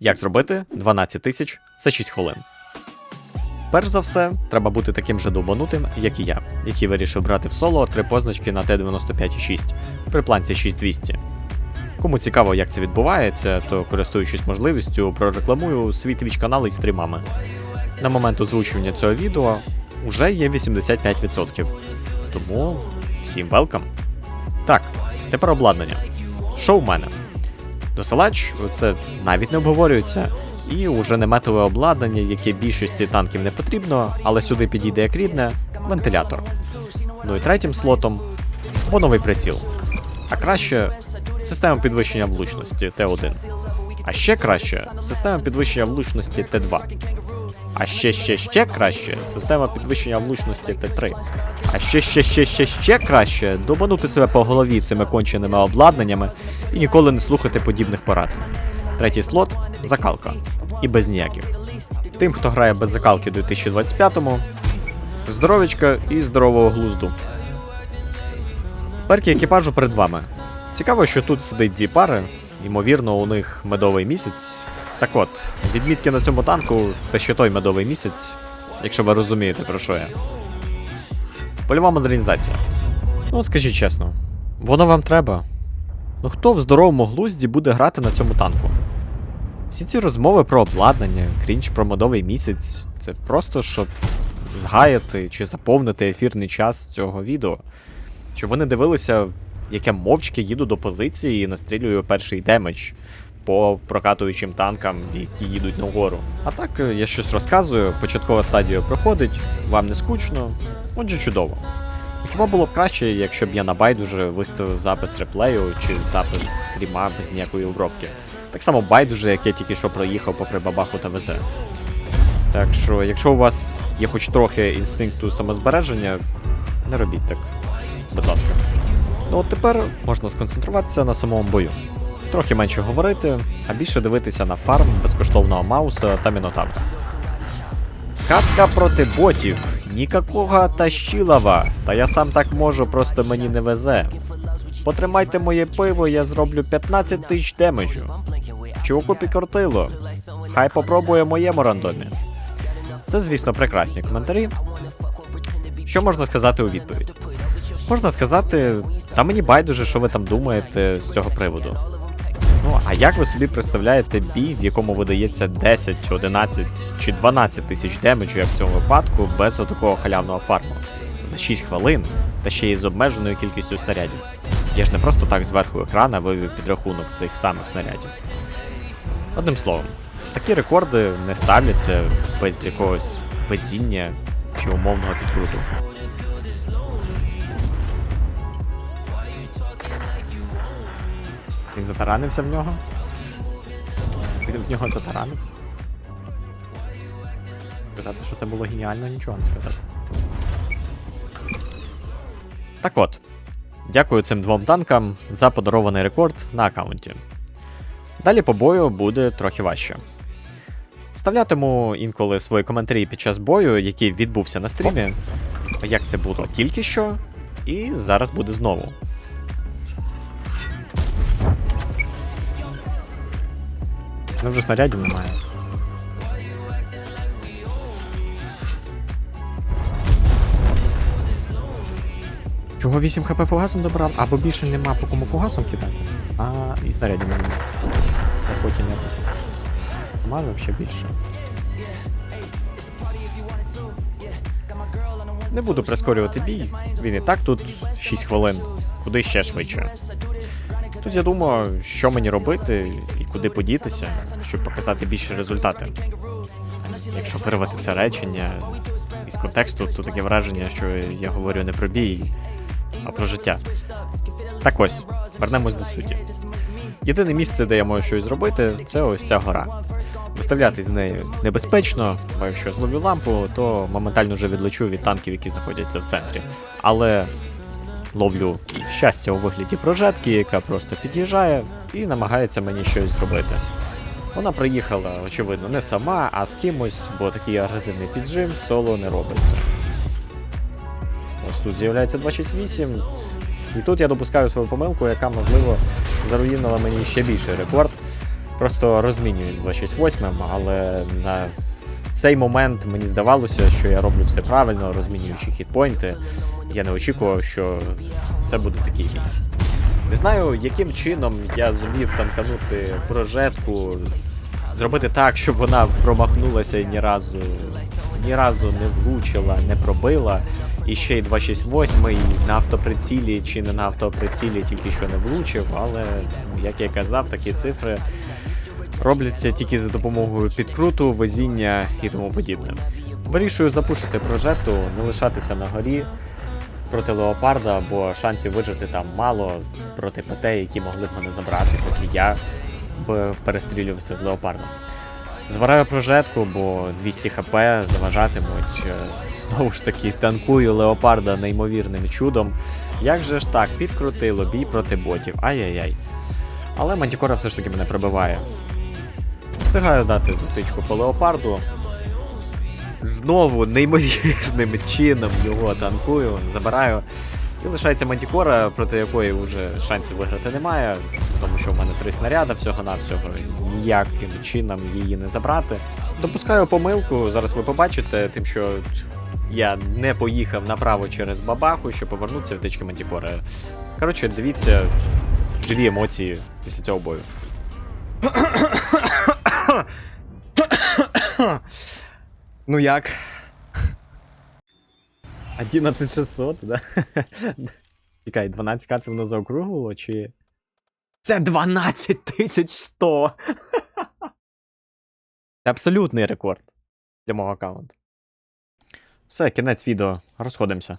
Як зробити 12 тисяч за 6 хвилин. Перш за все, треба бути таким же довбанутим, як і я, який вирішив брати в соло три позначки на Т-95,6 при планці 6200. Кому цікаво, як це відбувається, то користуючись можливістю, прорекламую свій твіч канал із стрімами. На момент озвучування цього відео вже є 85%. Тому всім велкам. Так, тепер обладнання. Що в мене? Досилач це навіть не обговорюється, і уже неметове обладнання, яке більшості танків не потрібно, але сюди підійде як рідне вентилятор. Ну і третім слотом боновий приціл. А краще система підвищення влучності Т1. А ще краще система підвищення влучності Т2. А ще ще ще краще система підвищення влучності Т3. А ще ще ще ще ще краще добанути себе по голові цими конченими обладнаннями і ніколи не слухати подібних порад. Третій слот закалка. І без ніяких. Тим, хто грає без закалки у 2025-му, здоровічка і здорового глузду. Перки екіпажу перед вами. Цікаво, що тут сидить дві пари, ймовірно, у них медовий місяць. Так от, відмітки на цьому танку це ще той медовий місяць, якщо ви розумієте про що я. Польова модернізація. Ну, скажіть чесно, воно вам треба. Ну хто в здоровому глузді буде грати на цьому танку? Всі ці розмови про обладнання, крінж про медовий місяць це просто щоб згаяти чи заповнити ефірний час цього відео. Щоб вони дивилися, як я мовчки їду до позиції і настрілюю перший демедж по прокатуючим танкам, які їдуть нагору. А так е, я щось розказую, початкова стадія проходить, вам не скучно, отже чудово. Хіба було б краще, якщо б я на байдуже виставив запис реплею чи запис стріма без ніякої обробки. Так само байдуже, як я тільки що проїхав попри бабаху та ВЗ. Так що, якщо у вас є хоч трохи інстинкту самозбереження, не робіть так. Будь ласка. Ну от тепер можна сконцентруватися на самому бою. Трохи менше говорити, а більше дивитися на фарм безкоштовного Мауса та Мінотавра. Катка проти ботів. Нікакого тащилова. Та я сам так можу, просто мені не везе. Потримайте моє пиво, я зроблю 15 тисяч демеджу. Чуваку підкрутило. Хай попробує моєму рандомі. Це, звісно, прекрасні коментарі. Що можна сказати у відповідь? Можна сказати, та мені байдуже, що ви там думаєте з цього приводу. А як ви собі представляєте бій, в якому видається 10, 11 чи 12 тисяч демеджу, як в цьому випадку, без отакого халявного фарму? За 6 хвилин, та ще й з обмеженою кількістю снарядів. Я ж не просто так зверху екрана вивів підрахунок цих самих снарядів. Одним словом, такі рекорди не ставляться без якогось везіння чи умовного підкруту. Він затаранився в нього? Він в нього затаранився? Сказати, що це було геніально, нічого не сказати. Так от, дякую цим двом танкам за подарований рекорд на аккаунті. Далі по бою буде трохи важче. Вставлятиму інколи свої коментарі під час бою, який відбувся на стрімі, як це було тільки що, і зараз буде знову. Ну вже снарядів немає. Чого 8 хп фугасом добрав? Або більше нема по кому фугасом кидати. А, і снарядів немає. А потім я Мажу ще більше. Не буду прискорювати бій. Він і так тут 6 хвилин, куди ще швидше. Тут я думаю, що мені робити і куди подітися, щоб показати більші результати. Якщо вирвати це речення із контексту, то таке враження, що я говорю не про бій, а про життя. Так ось, вернемось до суті. Єдине місце, де я можу щось зробити, це ось ця гора. Виставляти з нею небезпечно, бо якщо зловлю лампу, то моментально вже відлечу від танків, які знаходяться в центрі. Але ловлю щастя у вигляді прожетки, яка просто під'їжджає і намагається мені щось зробити. Вона приїхала, очевидно, не сама, а з кимось, бо такий агресивний піджим соло не робиться. Ось тут з'являється 268. І тут я допускаю свою помилку, яка, можливо, заруїнила мені ще більший рекорд. Просто розмінюю 268, але на цей момент мені здавалося, що я роблю все правильно, розмінюючи хітпойнти. Я не очікував, що це буде такий бій. Не знаю, яким чином я зумів танканути прожетку, зробити так, щоб вона промахнулася і ні разу, ні разу не влучила, не пробила. І ще й 268 і на автоприцілі чи не на автоприцілі тільки що не влучив, але як я казав, такі цифри робляться тільки за допомогою підкруту, везіння і тому подібне. Вирішую запушити прожекту, не лишатися на горі проти леопарда, бо шансів вижити там мало проти ПТ, які могли б мене забрати, поки я б перестрілювався з леопардом. Збираю прожетку, бо 200 хп заважатимуть. Е, Знову ж таки, танкую леопарда неймовірним чудом. Як же ж так, підкрутило бій проти ботів. Ай-яй-яй. Але Мантікора все ж таки мене прибиває. Встигаю дати тичку по леопарду. Знову неймовірним чином його танкую, забираю. І лишається Мантікора, проти якої вже шансів виграти немає, тому що в мене три снаряди всього-навсього, ніяким чином її не забрати. Допускаю помилку, зараз ви побачите, тим, що я не поїхав направо через бабаху, щоб повернутися в тички Мантікори. Коротше, дивіться дві емоції після цього бою. Ну як? 11600, да? Чекай, 12к це воно заокруглило, чи. Це 12100! Це абсолютний рекорд для мого аккаунту. Все, кінець відео. Розходимося.